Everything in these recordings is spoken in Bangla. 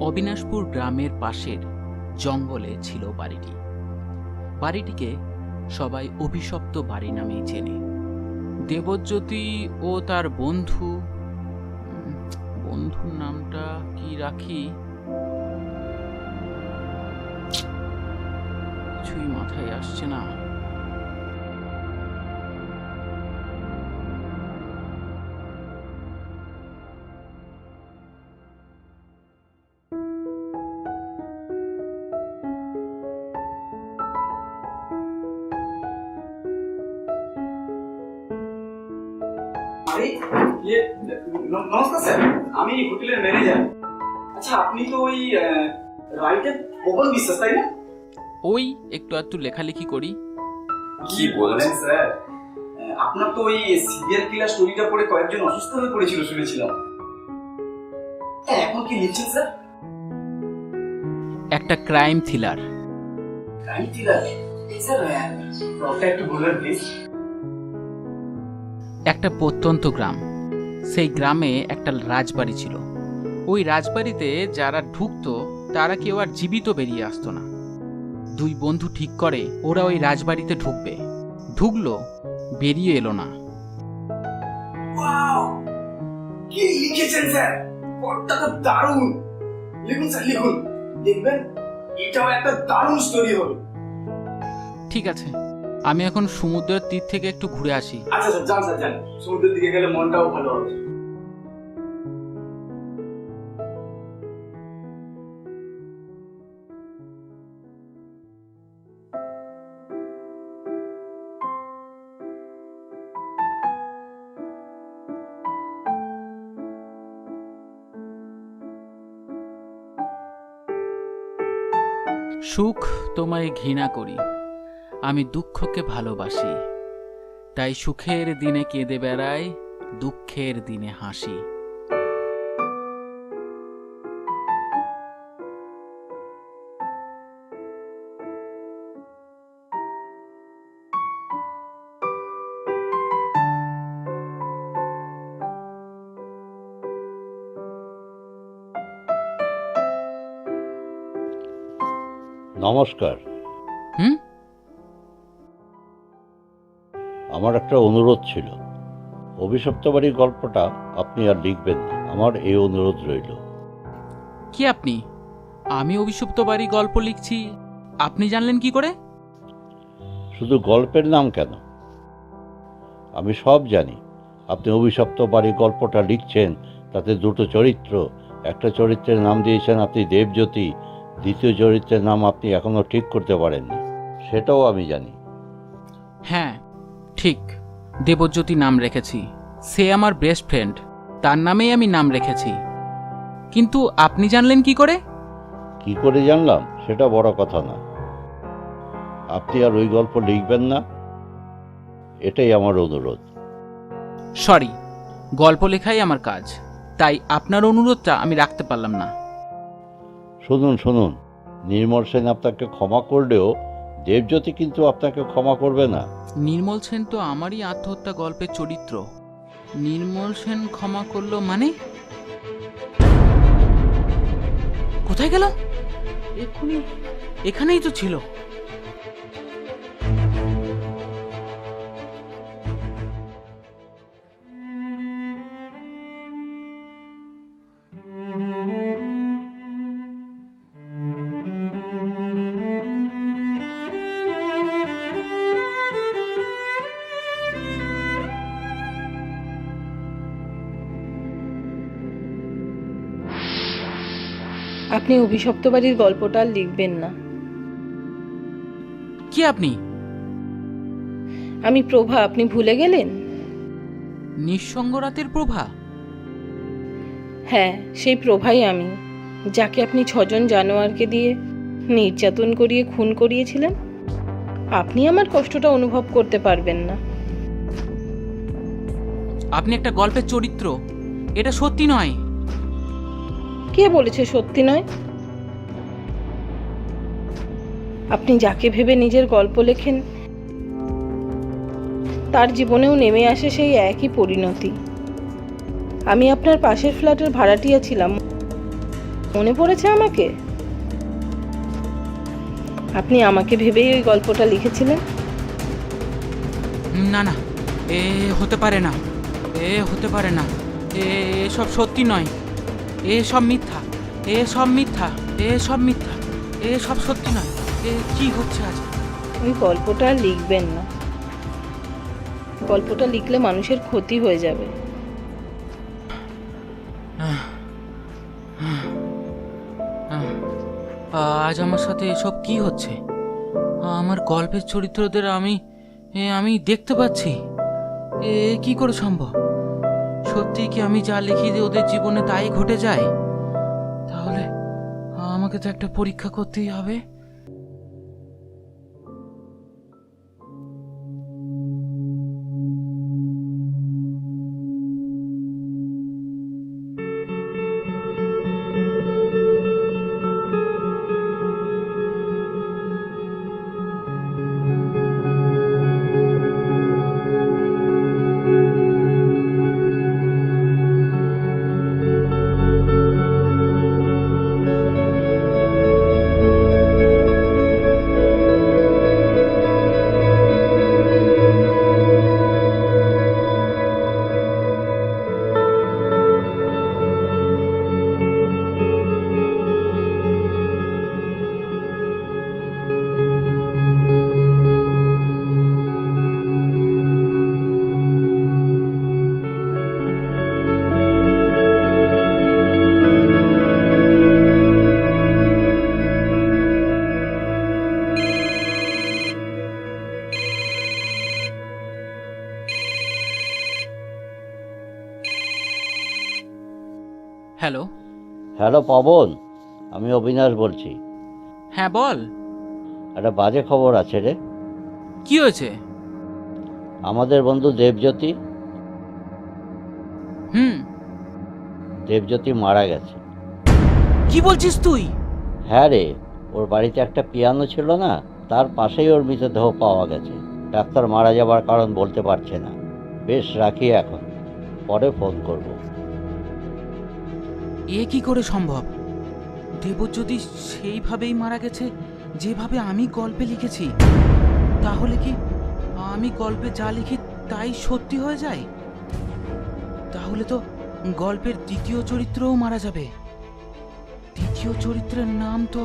অবিনাশপুর গ্রামের পাশের জঙ্গলে ছিল বাড়িটি। বাড়িটিকে সবাই অভিশপ্ত বাড়ি নামেই চেনে। দেবজ্যোতি ও তার বন্ধু বন্ধুর নামটা কি রাখি? কিছুই মাথায় আসছে না। ইয়ে নমস্কার স্যার আমি হোটেলের ম্যানেজার। আচ্ছা আপনি তো ওই রাইটার পবন বিশ্বাস তাই না? ওই একটু একটু লেখালেখি করি। কি বললেন স্যার? আপনার তো ওই সিরিয়াল কিলার স্টোরিটা পড়ে কয়েকজন অসুস্থ হয়ে পড়েছিল শুনেছিলাম। এখন কি লিখছেন স্যার? একটা crime thriller. Crime thriller? Sir প্লটটা একটু বলবেন প্লিজ। একটা প্রত্যন্ত গ্রাম। সেই গ্রামে একটা রাজবাড়ি ছিল। ওই রাজবাড়িতে যারা ঢুকতো তারা কেউ আর জীবিত বেরিয়ে আসতো না। দুই বন্ধু ঠিক করে ওরা ওই রাজবাড়িতে ঢুকবে। ঢুকলো বেরিয়ে এলো না। ওয়াও! কি লিখেছেন স্যার? প্লটটা তো দারুণ। লিখুন স্যার লিখুন। দেখবেন এটাও একটা দারুণ স্টোরি হবে। ঠিক আছে। আমি এখন সমুদ্রের তীর থেকে একটু ঘুরে আসি। আচ্ছা স্যার যান স্যার যান। সমুদ্রের দিকে গেলে মনটাও ভালো হবে। সুখ তোমায় ঘৃণা করি। আমি দুঃখকে ভালোবাসি। তাই সুখের দিনে কেঁদে বেড়াই দুঃখের দিনে হাসি। নমস্কার। হুম? আমার একটা অনুরোধ ছিল। অভিশপ্ত বাড়ির গল্পটা আপনি আর লিখবেন না। আমার এই অনুরোধ রইল। কি আপনি? আমি অভিশপ্ত বাড়ি গল্প লিখছি। আপনি জানলেন কি করে? শুধু গল্পের নাম কেন? আমি সব জানি। আপনি অভিশপ্ত বাড়ির গল্পটা লিখছেন তাতে দুটো চরিত্র। একটা চরিত্রের নাম দিয়েছেন আপনি দেবজ্যোতি দ্বিতীয় চরিত্রের নাম আপনি এখনও ঠিক করতে পারেননি। সেটাও আমি জানি। হ্যাঁ ঠিক দেবজ্যোতি নাম রেখেছি। সে আমার বেস্ট ফ্রেন্ড তার নামেই আমি নাম রেখেছি। কিন্তু আপনি জানলেন কি করে? কি করে জানলাম? সেটা বড় কথা না। আপনি আর ওই গল্প লিখবেন না। এটাই আমার অনুরোধ। সরি গল্প লেখাই আমার কাজ। তাই আপনার অনুরোধটা আমি রাখতে পারলাম না। শুনুন শুনুন। নির্মল সেন আপনাকে ক্ষমা করলেও দেবজ্যোতি কিন্তু আপনাকে ক্ষমা করবে না। নির্মল সেন তো আমারই আত্মহত্যা গল্পের চরিত্র। নির্মল সেন ক্ষমা করল মানে? কোথায় গেল? এক্ষুনি এখানেই তো ছিল। আপনি অভিশপ্ত বাড়ির গল্পটা আর লিখবেন না। কি আপনি? আমি প্রভা আপনি ভুলে গেলেন? নিঃসঙ্গ রাতের প্রভা? হ্যাঁ সেই প্রভাই আমি যাকে আপনি ছজন জানোয়ারকে দিয়ে নির্যাতন করিয়ে খুন করিয়েছিলেন? আপনি আমার কষ্টটা অনুভব করতে পারবেন না। আপনি একটা গল্পের চরিত্র এটা সত্যি নয়। কে বলেছে সত্যি নয়? আপনি যাকে ভেবে নিজের গল্প লেখেন, তার জীবনেও নেমে আসে সেই একই পরিণতি। আমি আপনার পাশের ফ্ল্যাটের ভাড়াটিয়া ছিলাম। মনে পড়েছে আমাকে? আপনি আমাকে ভেবেই ওই গল্পটা লিখেছিলেন? না না। এ হতে পারে না। এ হতে পারে না। এ সব সত্যি নয়। এ সব মিথ্যা এ সব মিথ্যা এ সব মিথ্যা এ সব সত্যি নয় এ কি হচ্ছে আজ? ওই গল্পটা লিখবেন না। গল্পটা লিখলে মানুষের ক্ষতি হয়ে যাবে। আজ আমার সাথে এসব কি হচ্ছে? আমার গল্পের চরিত্রদের আমি আমি দেখতে পাচ্ছি। এ কি করে সম্ভব? সত্যি কি আমি যা লিখি দিই ওদের জীবনে তাই ঘটে যায়? তাহলে আমাকে তো একটা পরীক্ষা করতেই হবে। হ্যালো। হ্যালো পবন। আমি অবিনাশ বলছি। হ্যাঁ বল। একটা বাজে খবর আছে রে। কি হয়েছে? আমাদের বন্ধু দেবজ্যোতি। হুম। দেবজ্যোতি মারা গেছে। কি বলছিস তুই? হ্যাঁ রে ওর বাড়িতে একটা পিয়ানো ছিল না তার পাশেই ওর মৃতদেহ পাওয়া গেছে। ডাক্তার মারা যাবার কারণ বলতে পারছে না। বেশ রাখি এখন। পরে ফোন করব। এ কি করে সম্ভব? দেবজ্যোতি সেইভাবেই মারা গেছে, যেভাবে আমি গল্পে লিখেছি। তাহলে কি আমি গল্পে যা লিখি তাই সত্যি হয়ে যায়? তাহলে তো গল্পের দ্বিতীয় চরিত্রও মারা যাবে। দ্বিতীয় চরিত্রের নাম তো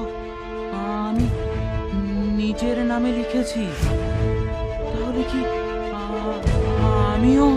আমি নিজের নামে লিখেছি। তাহলে কি আমিও?